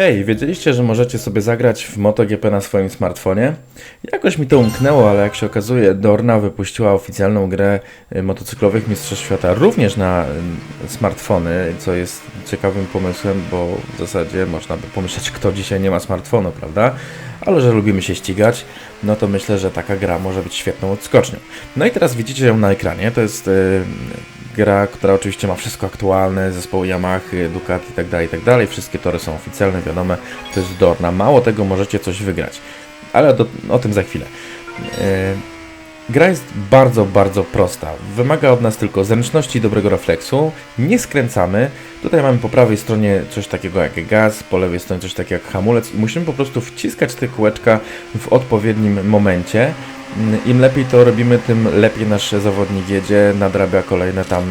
Hej, wiedzieliście, że możecie sobie zagrać w MotoGP na swoim smartfonie? Jakoś mi to umknęło, ale jak się okazuje, Dorna wypuściła oficjalną grę y, motocyklowych Mistrzostw Świata również na y, smartfony, co jest ciekawym pomysłem, bo w zasadzie można by pomyśleć, kto dzisiaj nie ma smartfonu, prawda? Ale że lubimy się ścigać, no to myślę, że taka gra może być świetną odskocznią. No i teraz widzicie ją na ekranie, to jest y, gra, która oczywiście ma wszystko aktualne, zespoły Yamaha, Ducati itd., itd. Wszystkie tory są oficjalne, wiadome, to jest Dorna. Mało tego, możecie coś wygrać, ale do, o tym za chwilę. Yy, gra jest bardzo, bardzo prosta. Wymaga od nas tylko zręczności i dobrego refleksu. Nie skręcamy. Tutaj mamy po prawej stronie coś takiego jak gaz, po lewej stronie coś takiego jak hamulec i musimy po prostu wciskać te kółeczka w odpowiednim momencie. Im lepiej to robimy, tym lepiej nasz zawodnik jedzie, nadrabia kolejne tam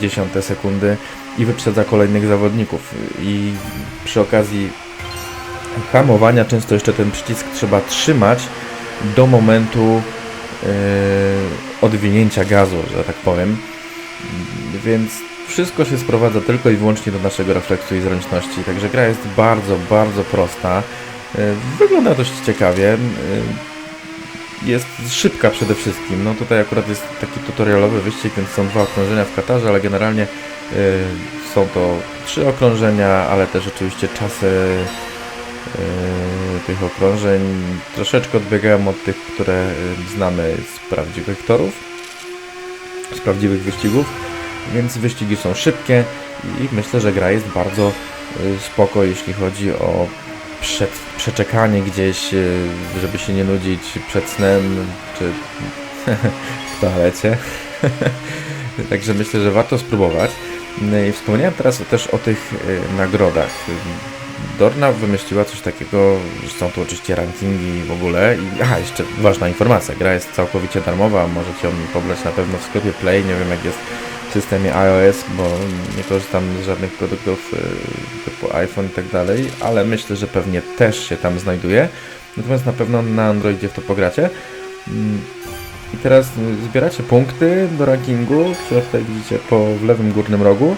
dziesiąte sekundy i wyprzedza kolejnych zawodników. I przy okazji hamowania często jeszcze ten przycisk trzeba trzymać do momentu yy, odwinięcia gazu, że tak powiem. Więc wszystko się sprowadza tylko i wyłącznie do naszego refleksu i zręczności. Także gra jest bardzo, bardzo prosta. Yy, wygląda dość ciekawie. Yy, jest szybka przede wszystkim. No tutaj akurat jest taki tutorialowy wyścig, więc są dwa okrążenia w Katarze, ale generalnie y, są to trzy okrążenia, ale też oczywiście czasy y, tych okrążeń troszeczkę odbiegają od tych, które y, znamy z prawdziwych torów, z prawdziwych wyścigów, więc wyścigi są szybkie i myślę, że gra jest bardzo spoko, jeśli chodzi o przed, przeczekanie gdzieś, e, żeby się nie nudzić przed snem, czy w toalecie. Także myślę, że warto spróbować. No I wspomniałem teraz też o tych e, nagrodach. Dorna wymyśliła coś takiego, że są tu oczywiście rankingi w ogóle. I, aha, jeszcze ważna informacja, gra jest całkowicie darmowa, możecie ją pobrać na pewno w sklepie Play, nie wiem jak jest systemie iOS, bo nie korzystam z żadnych produktów y, typu iPhone i tak dalej, ale myślę, że pewnie też się tam znajduje. Natomiast na pewno na Androidzie w to pogracie. Mm, I teraz zbieracie punkty do rankingu, które tutaj widzicie po w lewym górnym rogu.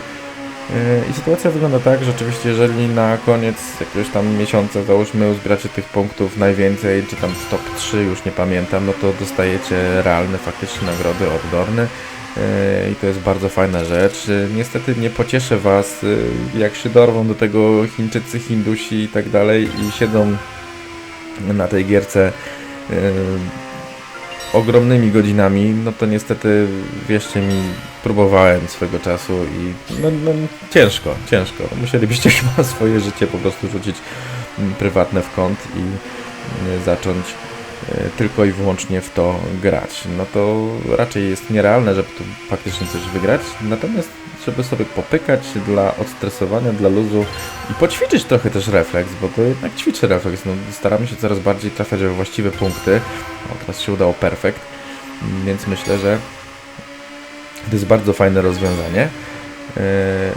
Y, I sytuacja wygląda tak, że oczywiście jeżeli na koniec jakiegoś tam miesiąca załóżmy uzbieracie tych punktów najwięcej, czy tam top 3 już nie pamiętam, no to dostajecie realne faktycznie nagrody od Dorny. E, i to jest bardzo fajna rzecz. E, niestety nie pocieszę Was, e, jak się dorwą do tego Chińczycy, Hindusi i tak dalej i siedzą na tej gierce ogromnymi godzinami, no to niestety, wierzcie mi, próbowałem swego czasu i no, no ciężko, ciężko. Musielibyście chyba swoje życie po prostu rzucić mm, prywatne w kąt i zacząć tylko i wyłącznie w to grać. No to raczej jest nierealne, żeby tu faktycznie coś wygrać, natomiast żeby sobie popykać dla odstresowania, dla luzu i poćwiczyć trochę też refleks, bo to jednak ćwiczy refleks. No, staramy się coraz bardziej trafiać we właściwe punkty. O, teraz się udało perfekt, więc myślę, że to jest bardzo fajne rozwiązanie. E,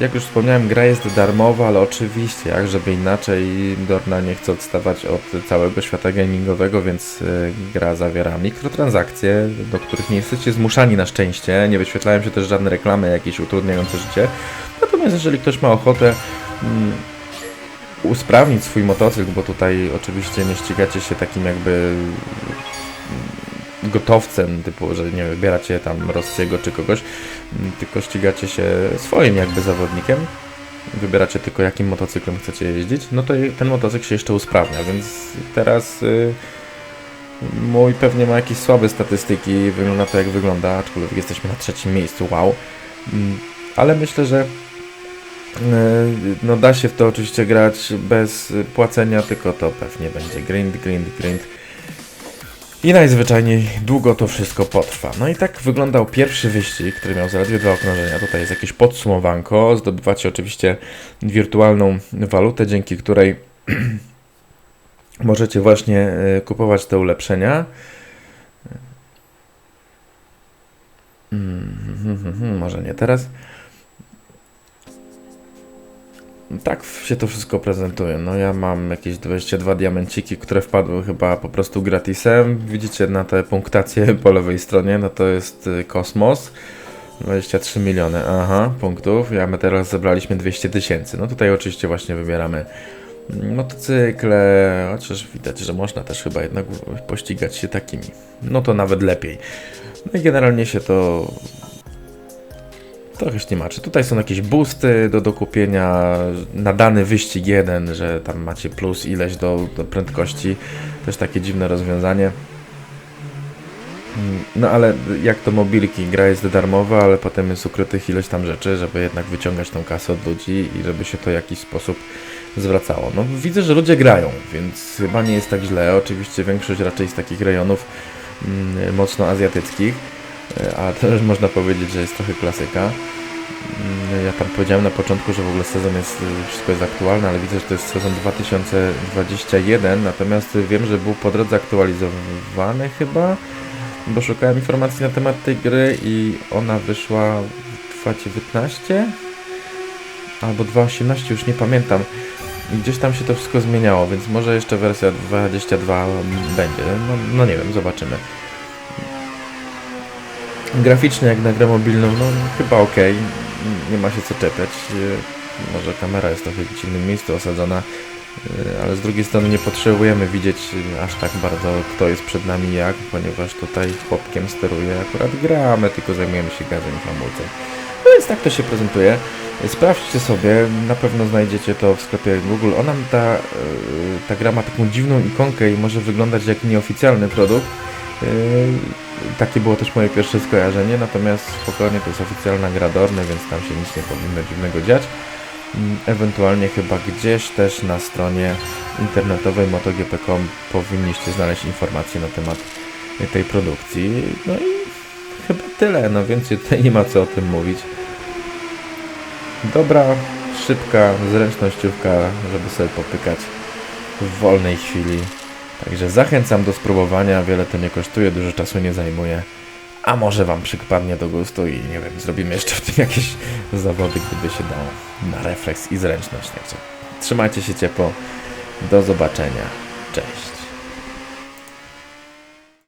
jak już wspomniałem, gra jest darmowa, ale oczywiście, jak żeby inaczej, Dorna nie chce odstawać od całego świata gamingowego, więc e, gra zawiera mikrotransakcje, do których nie jesteście zmuszani na szczęście, nie wyświetlają się też żadne reklamy jakieś utrudniające życie. Natomiast jeżeli ktoś ma ochotę mm, usprawnić swój motocykl, bo tutaj oczywiście nie ścigacie się takim jakby gotowcem, typu, że nie wybieracie tam Rossiego czy kogoś, mm, tylko ścigacie się swoim jakby zawodnikiem, wybieracie tylko jakim motocyklem chcecie jeździć, no to ten motocykl się jeszcze usprawnia, więc teraz y, mój pewnie ma jakieś słabe statystyki, wygląda to jak wygląda, aczkolwiek jesteśmy na trzecim miejscu, wow. Mm, ale myślę, że y, no da się w to oczywiście grać bez płacenia, tylko to pewnie będzie grind, grind, grind i najzwyczajniej długo to wszystko potrwa. No i tak wyglądał pierwszy wyścig, który miał zaledwie dwa okrążenia. Tutaj jest jakieś podsumowanko. Zdobywacie oczywiście wirtualną walutę, dzięki której możecie właśnie e, kupować te ulepszenia. Hmm, hmm, hmm, może nie teraz. Tak się to wszystko prezentuje. No ja mam jakieś 22 diamenciki, które wpadły chyba po prostu gratisem. Widzicie na te punktacje po lewej stronie, no to jest y, kosmos. 23 miliony, aha, punktów. Ja my teraz zebraliśmy 200 tysięcy. No tutaj oczywiście właśnie wybieramy Motocykle, chociaż widać, że można też chyba jednak pościgać się takimi. No to nawet lepiej. No i generalnie się to trochę ślimaczy. Tutaj są jakieś boosty do dokupienia, na dany wyścig jeden, że tam macie plus ileś do, do prędkości. Też takie dziwne rozwiązanie. Mm, No ale jak to mobilki, gra jest darmowa, ale potem jest ukrytych ileś tam rzeczy, żeby jednak wyciągać tą kasę od ludzi i żeby się to w jakiś sposób zwracało. No widzę, że ludzie grają, więc chyba nie jest tak źle. Oczywiście większość raczej z takich rejonów mm, mocno azjatyckich, e, a też można powiedzieć, że jest trochę klasyka. Mm, Ja tam powiedziałem na początku, że w ogóle sezon jest, y, wszystko jest aktualne, ale widzę, że to jest sezon 2021, natomiast wiem, że był po drodze aktualizowany chyba, bo szukałem informacji na temat tej gry i ona wyszła w 2019 albo 2.18, już nie pamiętam. Gdzieś tam się to wszystko zmieniało, więc może jeszcze wersja 22 będzie. No, no nie wiem, zobaczymy. Graficznie jak na grę mobilną, no chyba ok, nie ma się co czepiać. E, Może kamera jest trochę w dziwnym miejscu osadzona, e, ale z drugiej strony nie potrzebujemy widzieć e, aż tak bardzo kto jest przed nami jak, ponieważ tutaj chłopkiem steruje akurat gra, my tylko zajmujemy się gazem i hamulcem. No więc tak to się prezentuje. Sprawdźcie sobie, na pewno znajdziecie to w sklepie Google. Ona ta, ta gra ma taką dziwną ikonkę i może wyglądać jak nieoficjalny produkt. E, Takie było też moje pierwsze skojarzenie, natomiast spokojnie to jest oficjalna gra Dorny, więc tam się nic nie powinno dziwnego dziać. Mm, Ewentualnie chyba gdzieś też na stronie internetowej MotoGP.com powinniście znaleźć informacje na temat tej produkcji. No i chyba tyle, no więcej tutaj nie ma co o tym mówić. Dobra, szybka zręcznościówka, żeby sobie popykać w wolnej chwili. Także zachęcam do spróbowania, wiele to nie kosztuje, dużo czasu nie zajmuje. A może Wam przypadnie do gustu i nie wiem, zrobimy jeszcze w tym jakieś zawody, gdyby się dało. Na refleks i zręczność. Także trzymajcie się ciepło. Do zobaczenia. Cześć.